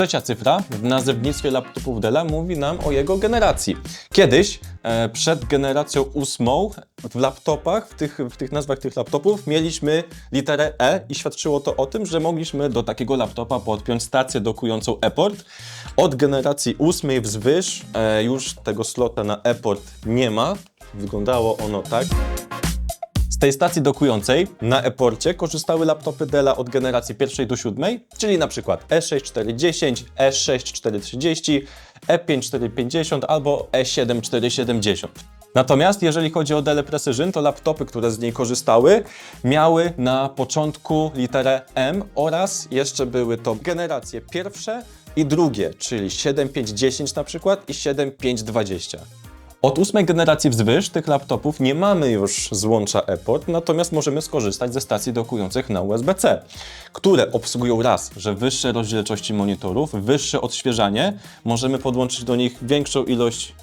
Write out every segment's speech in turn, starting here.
Trzecia cyfra w nazewnictwie laptopów Della mówi nam o jego generacji. Kiedyś, e, przed generacją ósmą, w laptopach, w tych, w tych nazwach tych laptopów mieliśmy literę E i świadczyło to o tym, że mogliśmy do takiego laptopa podpiąć stację dokującą e-port. Od generacji ósmej wzwyż e, już tego slota na e-port nie ma. Wyglądało ono tak. Z tej stacji dokującej na e-porcie korzystały laptopy Della od generacji pierwszej do siódmej, czyli na przykład E E6410, E6430, E5450 albo E E7470. Natomiast jeżeli chodzi o Dell Precision, to laptopy, które z niej korzystały, miały na początku literę M oraz jeszcze były to generacje pierwsze i drugie, czyli 7510 na przykład i 7520. Od ósmej generacji wzwyż tych laptopów nie mamy już złącza ePort, natomiast możemy skorzystać ze stacji dokujących na USB-C, które obsługują raz, że wyższe rozdzielczości monitorów, wyższe odświeżanie, możemy podłączyć do nich większą ilość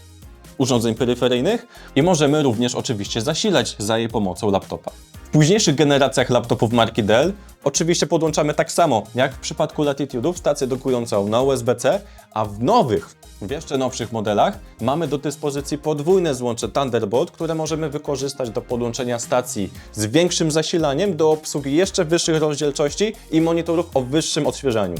urządzeń peryferyjnych i możemy również oczywiście zasilać za jej pomocą laptopa. W późniejszych generacjach laptopów marki Dell oczywiście podłączamy tak samo jak w przypadku Latitude'ów stację dokującą na USB-C, a w nowych, w jeszcze nowszych modelach mamy do dyspozycji podwójne złącze Thunderbolt, które możemy wykorzystać do podłączenia stacji z większym zasilaniem do obsługi jeszcze wyższych rozdzielczości i monitorów o wyższym odświeżaniu.